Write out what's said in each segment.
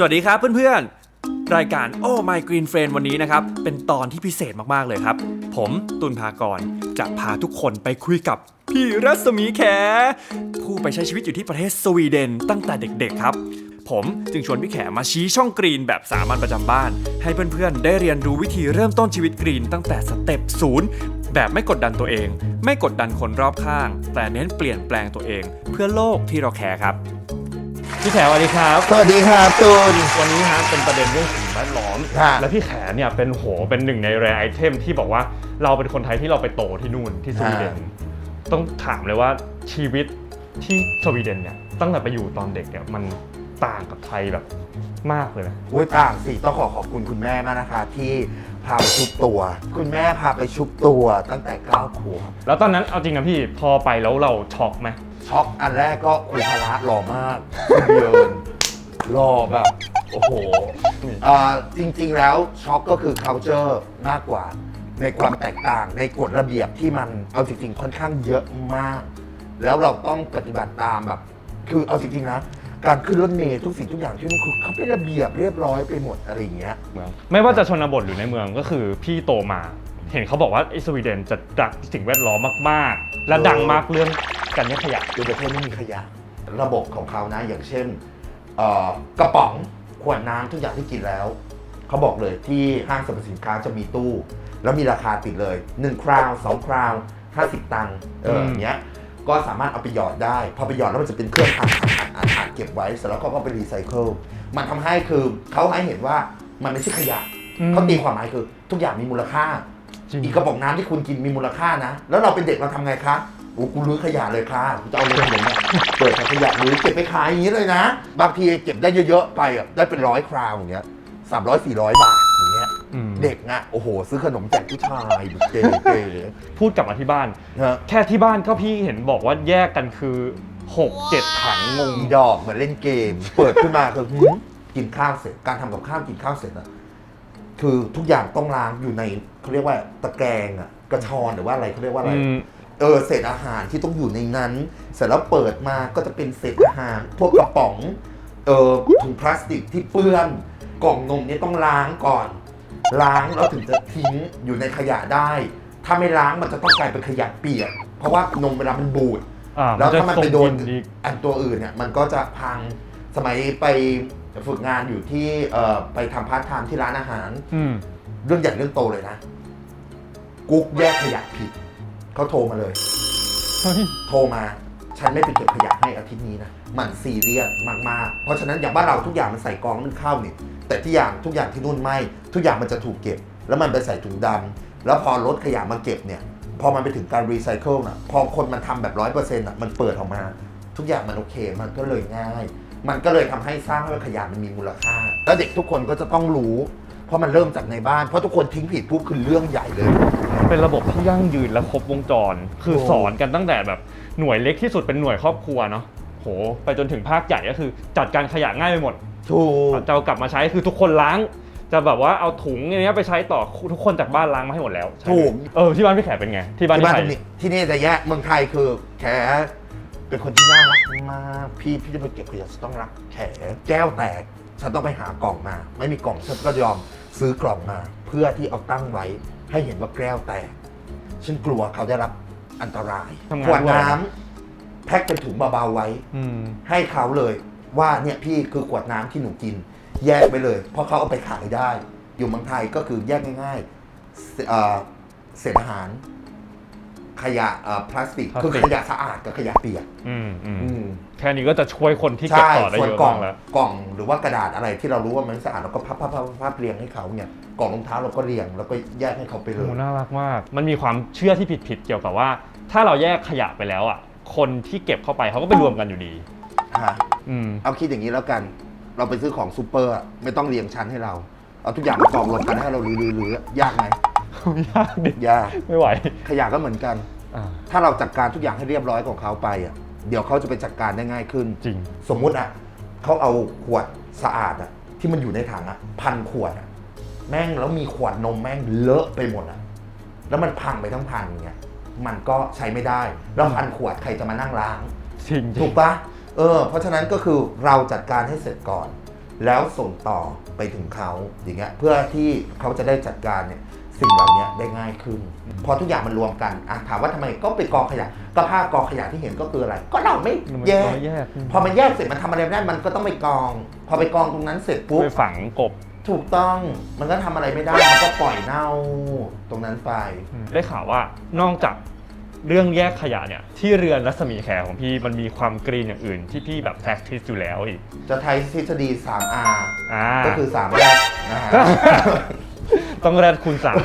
สวัสดีครับเพื่อนๆ รายการ Oh My Green Friend วันนี้นะครับ เป็นตอนที่พิเศษมากๆเลยครับ ผมตุลภากร จะพาทุกคนไปคุยกับพี่รัศมีแข ผู้ไปใช้ชีวิตอยู่ที่ประเทศสวีเดนตั้งแต่เด็กๆครับ ผมจึงชวนพี่แขมาชี้ช่องกรีนแบบสามัญประจำบ้าน ให้เพื่อนๆ ได้เรียนรู้วิธีเริ่มต้นชีวิตกรีน ตั้งแต่สเต็ปศูนย์แบบไม่กดดันตัวเอง ไม่กดดันคนรอบข้าง แต่เน้นเปลี่ยนแปลงตัวเอง เพื่อโลกที่เราแคร์ครับ พี่แขสวัสดีครับสวัสดีครับตูน วันนี้ฮะเป็นประเด็นเรื่องสิ่งแวดล้อม ค่ะ และพี่แขเนี่ยเป็นโหเป็นหนึ่งในแรไอเทมที่บอกว่าเราเป็นคนไทยที่เราไปโตที่นู่นที่สวีเดนต้องถามเลยว่าชีวิตที่สวีเดนเนี่ยตั้งแต่ไปอยู่ตอนเด็กเนี่ยมันต่างกับไทยแบบมากเลยนะ อุ้ยต่างสิต้องขอขอบคุณคุณแม่มากนะคะ ที่พาไปชุบตัว คุณแม่พาไปชุบตัวตั้งแต่เก้าขวบแล้วตอนนั้นเอาจริงนะพี่พอไปแล้วเราช็อกไหม ช็อกอันแรกก็ครูพละหล่อมากเยินหล่อแบบโอ้โหอ่าจริงๆแล้วช็อกก็คือ culture มากกว่า ในความแตกต่างในกฎระเบียบที่มันเอาจริงๆค่อนข้างเยอะมาก แล้วเราต้องปฏิบัติตามแบบ คือเอาจริงๆนะการขึ้นรถเมล์ทุกสิ่งทุกอย่างที่นู่นคือเขาเป็นระเบียบเรียบร้อยไปหมดอะไรอย่างเงี้ย ไม่ว่าจะชนบทหรือในเมืองก็คือพี่โตมา เห็นเขาบอกว่าไอ้สวีเดนจะรักสิ่งแวดล้อมมากๆ และดังมากเรื่องการแยกขยะ คือประเทศไม่มีขยะ ระบบของเขานะอย่างเช่นเอ่อกระป๋องขวดน้ำทุกอย่างที่กินแล้ว เขาบอกเลยที่ห้างสรรพสินค้าจะมีตู้ แล้วมีราคาติดเลย 1 คราว2คราว50 ตังค์เออมอย่างเงี้ยก็สามารถเอาไปหยอดได้ พอไปหยอดแล้วมันจะเป็นเครื่องอัดอัดอัดอัดเก็บไว้เสร็จแล้วก็เอาไปรีไซเคิลมันทำให้คือเขาให้เห็นว่ามันไม่ใช่ขยะอืมเขาตีความหมายคือทุกอย่างมีมูลค่า จริง อีกกระป๋องน้ำที่คุณกินมีมูลค่านะ แล้วเราเป็นเด็กเราทำไงคะโอ้กูรื้อขยะเลยค่ะกูจะเอาเลยขนมเนี่ยเปิดถังขยะหรือเก็บไปขายอย่างนี้เลยนะ บางทีเก็บได้เยอะๆไปอะได้เป็นร้อยคราวอย่างเงี้ยสามร้อยสี่ร้อยบาทอย่างเงี้ยอืมเด็กอะโอ้โห ซื้อขนมแจกผู้ชายเก๋ๆเก๋พูดกลับมาที่บ้านๆนะแค่ที่บ้านก็พี่เห็นบอกว่าแยกกันคือ6 7ถังงง อีดอกเหมือนเล่นเกม เปิดขึ้นมาคือหืมกินข้าวเสร็จการทำกับข้าวกินข้าวเสร็จอะ คือทุกอย่างต้องล้างอยู่ในเขาเรียกว่าตะแกรงอะกระชอนหรือว่าอะไรเขาเรียกว่าอะไร อืม เออเศษอาหารที่ต้องอยู่ในนั้น เสร็จแล้วเปิดมาก็จะเป็นเศษอาหาร พวกกระป๋องเออถุงพลาสติกที่เปื้อนกล่องนมเนี่ยต้องล้างก่อน ล้างแล้วถึงจะทิ้งอยู่ในขยะได้ ถ้าไม่ล้างมันจะต้องกลายเป็นขยะเปียก เพราะว่านมเวลามันบูด อ่าแล้วถ้ามันไปโดนส่งกลิ่อีก อันตัวอื่นเนี่ยมันก็จะพังสมัยไป ฝึกงานอยู่ที่เอ่อไปทำพาร์ทไทม์ที่ร้านอาหารอืมเรื่องใหญ่เรื่องโตเลยนะ กุ๊กแยกขยะผิด เขาโทรมาเลยเฮ้ยโทรมา ฉันไม่ไปเก็บขยะให้อาทิตย์นี้นะ มันซีเรียสมากๆ เพราะฉะนั้นอย่างบ้านเราทุกอย่างมันใส่กองแล้วมันเข้านี่แต่ที่อย่างทุกอย่างที่นู่นไม่ ทุกอย่างมันจะถูกเก็บ แล้วมันไปใส่ถุงดำแล้วพอรถขยะมาเก็บเนี่ย พอมันไปถึงการรีไซเคิลนะพอคนมันทำแบบร้อยเปอร์เซ็นต์อะ มันเปิดออกมา ทุกอย่างมันโอเค มันก็เลยง่าย มันก็เลยทำให้สร้างให้ขยะมันมีมูลค่า แล้วเด็กทุกคนก็จะต้องรู้ เพราะมันเริ่มจากในบ้าน เพราะทุกคนทิ้งผิดปุ๊บคือเรื่องใหญ่เลย เป็นระบบที่ยั่งยืนและครบวงจร คือโอ้ สอนกันตั้งแต่แบบหน่วยเล็กที่สุดเป็นหน่วยครอบครัวเนาะโห ไปจนถึงภาคใหญ่ก็คือ จัดการขยะง่ายไปหมด ถูก จะเอากลับมาใช้คือทุกคนล้าง จะแบบว่าเอาถุงอย่างเงี้ยไปใช้ต่อทุกคนจากบ้านล้างมาให้หมดแล้วใช่ไหมถูก เออที่บ้านพี่แขกเป็นไง ที่บ้านที่ที่บ้านไทยตรงนี้ที่นี่จะแยกเมืองไทยคือแข เป็นคนที่น่ารักมากพี่พี่จะไปเก็บขยะฉันต้องรักแขแก้วแตกฉันต้องไปหากล่องมา ไม่มีกล่องฉันก็ยอมซื้อกล่องมา เพื่อที่เอาตั้งไว้ ให้เห็นว่าแก้วแตกฉันกลัวเขาได้รับอันตรายทำงานขวดด้วย น้ำแพ็คเป็นถุงเบาๆไว้ อืม ให้เขาเลยว่าเนี่ยพี่คือขวดน้ำที่หนูกิน แยกไปเลย เพราะเขาเอาไปขายได้ อยู่เมืองไทยก็คือแยกง่ายๆเศเอ่อเศษอาหาร ขยะเอ่อพลาสติกพลาสติก คือขยะสะอาดกับขยะเปียกอืมอืมอืมแค่นี้ก็จะช่วยคนที่เก็บใช่ต่อได้ส่วนเยอะกล่อมางกแล้วกล่องหรือว่ากระดาษอะไรที่เรารู้ว่ามันไม่สะอาดเราก็พับพับพับพับเรียงให้เขาเนี่ยกล่องรองเท้าเราก็เรียงแล้วก็แยกให้เขาไปเลโอ้ยน่ารักมากมันมีความเชื่อที่ผิดๆเกี่ยวกับว่า ถ้าเราแยกขยะไปแล้วอะ คนที่เก็บเข้าไปเขาก็ไปรวมกันอยู่ดีฮะอืมเอาคิดอย่างนี้แล้วกัน เราไปซื้อของซูเปอร์อะไม่ต้องเรียงชั้นให้เราเอาทุกอย่างมากองรวมกันให้เราลือๆๆยากไหม ยากดิยาก ไม่ไหวขยะก็เหมือนกัน อ่าถ้าเราจัดการทุกอย่างให้เรียบร้อยของเขาไปอะเดี๋ยวเขาจะไปจัดการได้ง่ายขึ้น จริง สมมุติอะเขาเอาขวดสะอาดอะที่มันอยู่ในถังอะพันขวดอะแม่งแล้วมีขวดนมแม่งเลอะไปหมดอะแล้วมันพังไปทั้งพันเงี้ยมันก็ใช้ไม่ได้ แล้วพันขวดใครจะมานั่งล้าง จริงจริถูงกปะเออ เพราะฉะนั้นก็คือเราจัดการให้เสร็จก่อน แล้วส่งต่อไปถึงเขาอย่างเงี้ย เพื่อที่เขาจะได้จัดการเนี่ย สิ่งเหล่านี้ได้ง่ายขึ้น พอทุกอย่างมันรวมกันอะถามว่าทำไมก็ไปกองขยะก็ภาพกองขยะที่เห็นก็คืออะไร ก็เราไม่แยกแยกพอมันแยกเสร็จมันทำอะไรไม่ได้มันก็ต้องไปกอง พอไปกองตรงนั้นเสร็จปุ๊บไปฝังกบถูกต้องมันก็ทำอะไรไม่ได้มันก็ปล่อยเน่าตรงนั้นไป ได้ข่าวว่านอกจากเรื่องแยกขยะเนี่ยที่เรือนรัศมีแขของพี่มันมีความกรีนอย่างอื่น ที่พี่แบบ practice อยู่แล้วอีกจะใช้ทฤษฎี 3R อ่าก็คือ3แรกนะฮะ ต้องแรดคูณสาม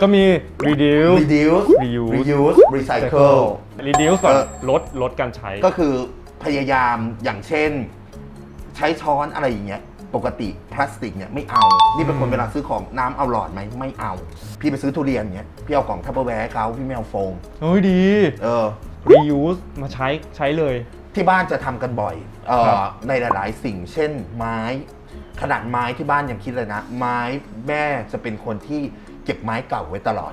ก็มี reduce reduce reuse reuse recycle reduce ก่อนเออ ลดลดการใช้ ก็คือพยายามอย่างเช่น ใช้ช้อนอะไรอย่างเงี้ยปกติพลาสติกเนี่ยไม่เอา นี่เป็นคนอืมเวลาซื้อของน้ำเอาหลอดไหมไม่เอา พี่ไปซื้อทุเรียนเงี้ยพี่เอากล่องทัพเปอร์แวร์ให้เขาพี่ไม่เอาโฟมเฮ้ยดี เออ reuse มาใช้ใช้เลย ที่บ้านจะทำกันบ่อยเอครัอบในหลาย ๆ สิ่ง เช่น ไม้ ขนาดไม้ที่บ้านยังคิดเลยนะ ไม้แม่จะเป็นคนที่เก็บไม้เก่าไว้ตลอด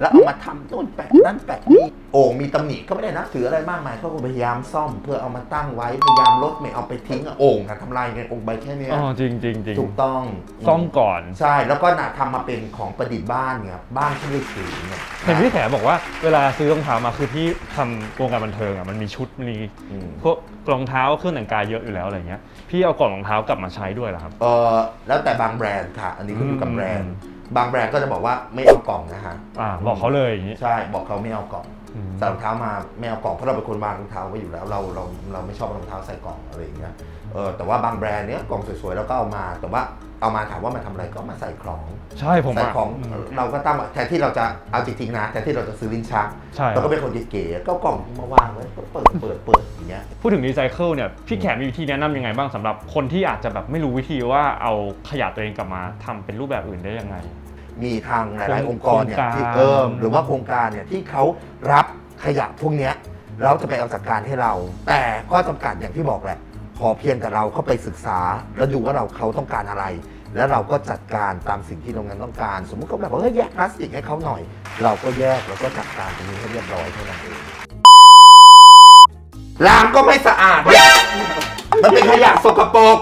แล้วเอามาทำต้นแปะนั่นแปะนี่ โอ่งมีตำหนิก็ไม่ได้นะถืออะไรมากมายเขาก็พยายามซ่อมเพื่อเอามาตั้งไว้พยายามลดไม่เอาไปทิ้งอะโอ่งอะทำลายไงโอ่งใบแค่เนี้ยอ๋อจริงจริงจริงถูกต้องซ่อมก่อนใช่แล้วก็น่ะทำมาเป็นของประดิษฐ์บ้านเนี่ยบ้านที่ไม่ถือเนี่ยเห็นพี่แขบอกว่าเวลาซื้อรองเท้ามาคือพี่ทำวงการบันเทิงอะมันมีชุดมีอืมพวกรองเท้าเครื่องแต่งกายเยอะอยู่แล้วอะไรเงี้ยพี่เอากล่องรองเท้ากลับมาใช้ด้วยเหรอครับเออแล้วแต่บางแบรนด์ค่ะ อันนี้ก็อยู่กับอืมแบรนด์ บางแบรนด์ก็จะบอกว่าไม่เอากล่องนะฮะอ่าบอกเขาเลยอย่างงี้ใช่บอกเขาไม่เอากล่องอืม ใส่รองเท้ามาไม่เอากล่องเพราะเราเป็นคนวางรองเท้าไว้อยู่แล้วเราเราเราไม่ชอบรองเท้าใส่กล่องอะไรอย่างเงี้ยเออแต่ว่าบางแบรนด์เนี้ยกล่องสวยๆแล้วก็เอามา แต่ว่าเอามาถามว่ามันทำอะไรก็มาใส่ของใช่ผมใส่อะของอืมเราก็ตั้งแทนที่เราจะเอาจริงๆนะแทนที่เราจะซื้อลิ้นชักใช่เราก็เป็นคนเก๋ๆก็เอากล่องมาวางไว้เปิดเปิดเปิดเปิดอย่างเงี้ย พูดถึงรีไซเคิลเนี่ยพี่แขมีวิธีแนะนำยังไงบ้างสำหรับคนที่อาจจะแบบไม่รู้วิธีว่าเอาขยะตัวเองกลับมาทำเป็นรูปแบบอื่นได้ยังไง มีทางหลาย ๆ องค์กรเนี่ยโครงการ ที่เออหรือว่าโครงการเนี่ยที่เขารับขยะพวกเนี้ยแล้วจะไปเอาจัดการให้เรา แต่ข้อจำกัดอย่างที่บอกแหละ ขอเพียงแต่เราเข้าไปศึกษา แล้วดูว่าเราเขาต้องการอะไร แล้วเราก็จัดการตามสิ่งที่โรงงานต้องการ สมมุติเขาแบบว่าเฮ้ยแยกพลาสติกให้เขาหน่อย เราก็แยกแล้วก็จัดการตรงนี้ให้เรียบร้อยเท่านั้นเองล้างก็ไม่สะอาดเนี่ยมันเป็นขยะสกปรก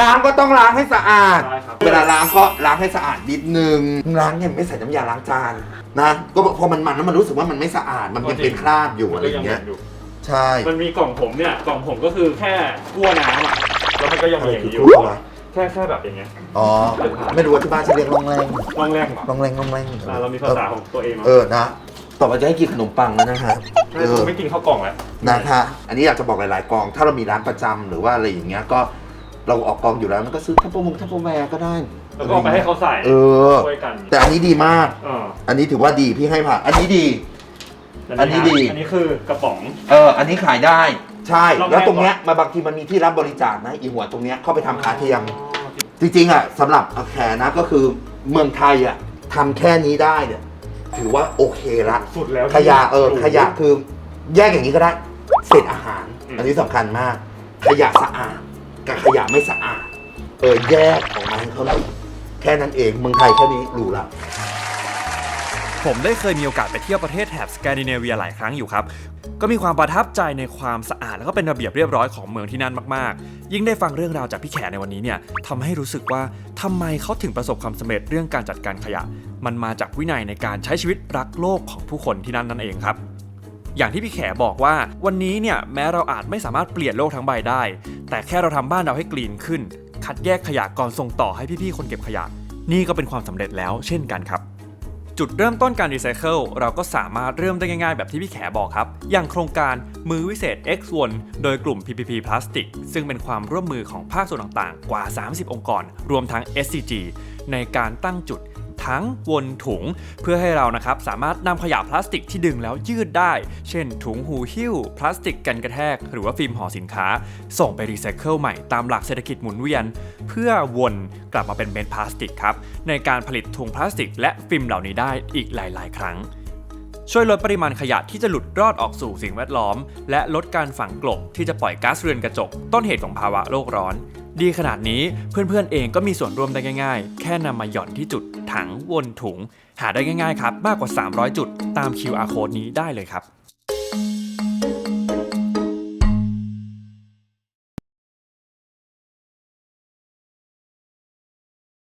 ล้างก็ต้องล้างให้สะอาด ใช่ครับ เวลาล้างก็ล้างให้สะอาดนิดนึงล้างเนี่ยไม่ใส่น้ำยาล้างจานนะ ก็พอมันมันแล้วมันรู้สึกว่ามันไม่สะอาด มันยังเป็นคราบอยู่อะไรอย่างเงี้ยใช่มันมีกล่องผมเนี่ย กล่องผมก็คือแค่กั้วน้ำอะ แล้วมันก็ยังมีอย่างนี้อยู่อะไรคือกั้ววะแค่แค่แบบอย่างเงี้ยอ๋อ ไม่รู้ว่าที่บ้านจะเรียกลองแรงร่องแรกเหรอลองแรงลองแรงอ่าเรามีภาษาของตัวเองเออนะ ต่อไปจะให้กินขนมปังแล้วนะครับใช่ผมไม่กินข้าวกล่องแล้วนะคะ อันนี้อยากจะบอกหลาย ๆ กอง ถ้าเรามีร้านประจำหรือว่าอะไรอย่างเงี้ย ก็ เราออกกองอยู่แล้วมันก็ซื้อทัพโปมงทัพโปแวร์ก็ได้ แล้วก็เอาไปให้เขาใส่เออ ช่วยกันแต่อันนี้ดีมาก เอออันนี้ถือว่าดีพี่ให้ผ่านอันนี้ดี อันนี้ดี อันนี้คือกระป๋อง เออ อันนี้ขายได้ ใช่ลองแล้วแม่ตรงเนี้ยมาบางทีมันมีที่รับบริจาคนะ อีหัวตรงเนี้ยเข้าไปทำขาเทียม จริงๆอะสำหรับแขนะก็คือเมืองไทยอะทำแค่นี้ได้เนี่ยถือว่าโอเคละสุดแล้วขยะเออ ขยะคือแยกอย่างนี้ก็ได้เศษอาหารอืมอันนี้สำคัญมาก ขยะสะอาด กับขยะไม่สะอาด เออแยกออกมาให้เขาเลยแค่นั้นเองเมืองไทยแค่นี้หรูละ ผมได้เคยมีโอกาสไปเที่ยวประเทศแถบสแกนดิเนเวียหลายครั้งอยู่ครับ ก็มีความประทับใจในความสะอาดแล้วก็เป็นระเบียบเรียบร้อยของเมืองที่นั่นมากๆ ยิ่งได้ฟังเรื่องราวจากพี่แขในวันนี้เนี่ยทำให้รู้สึกว่าทำไมเขาถึงประสบความสำเร็จเรื่องการจัดการขยะ มันมาจากวินัยในการใช้ชีวิตรักโลกของผู้คนที่นั่นนั่นเองครับ อย่างที่พี่แขบอกว่า วันนี้เนี่ยแม้เราอาจไม่สามารถเปลี่ยนโลกทั้งใบได้ แต่แค่เราทำบ้านเราให้กรีนขึ้น คัดแยกขยะก่อนส่งต่อให้พี่ๆคนเก็บขยะ นี่ก็เป็นความสำเร็จแล้วเช่นกันครับ จุดเริ่มต้นการรีไซเคิลเราก็สามารถเริ่มได้ง่ายๆ แบบที่พี่แขบอกครับ อย่างโครงการมือวิเศษ X1 โดยกลุ่ม PPP Plastic ซึ่งเป็นความร่วมมือของภาคส่วนต่างๆ กว่า 30 องค์กร รวมทั้ง SCG ในการตั้งจุด ทั้งวนถุง เพื่อให้เรานะครับสามารถนำขยะพลาสติกที่ดึงแล้วยืดได้ เช่น ถุงหูหิ้ว พลาสติกกันกระแทก หรือว่าฟิล์มห่อสินค้า ส่งไปรีไซเคิลใหม่ตามหลักเศรษฐกิจหมุนเวียน เพื่อวนกลับมาเป็นเม็ดพลาสติกครับในการผลิตถุงพลาสติก และฟิล์มเหล่านี้ได้อีกหลาย ๆ ครั้งช่วยลดปริมาณขยะที่จะหลุดรอดออกสู่สิ่งแวดล้อม และลดการฝังกลบที่จะปล่อยก๊าซเรือนกระจก ต้นเหตุของภาวะโลกร้อน ดีขนาดนี้เพื่อนๆเองก็มีส่วนร่วมได้ง่าย ๆ แค่นำมาหย่อนที่จุดถังวนถุง หาได้ง่ายๆครับ มากกว่า 300 จุด ตาม QR code นี้ได้เลยครับ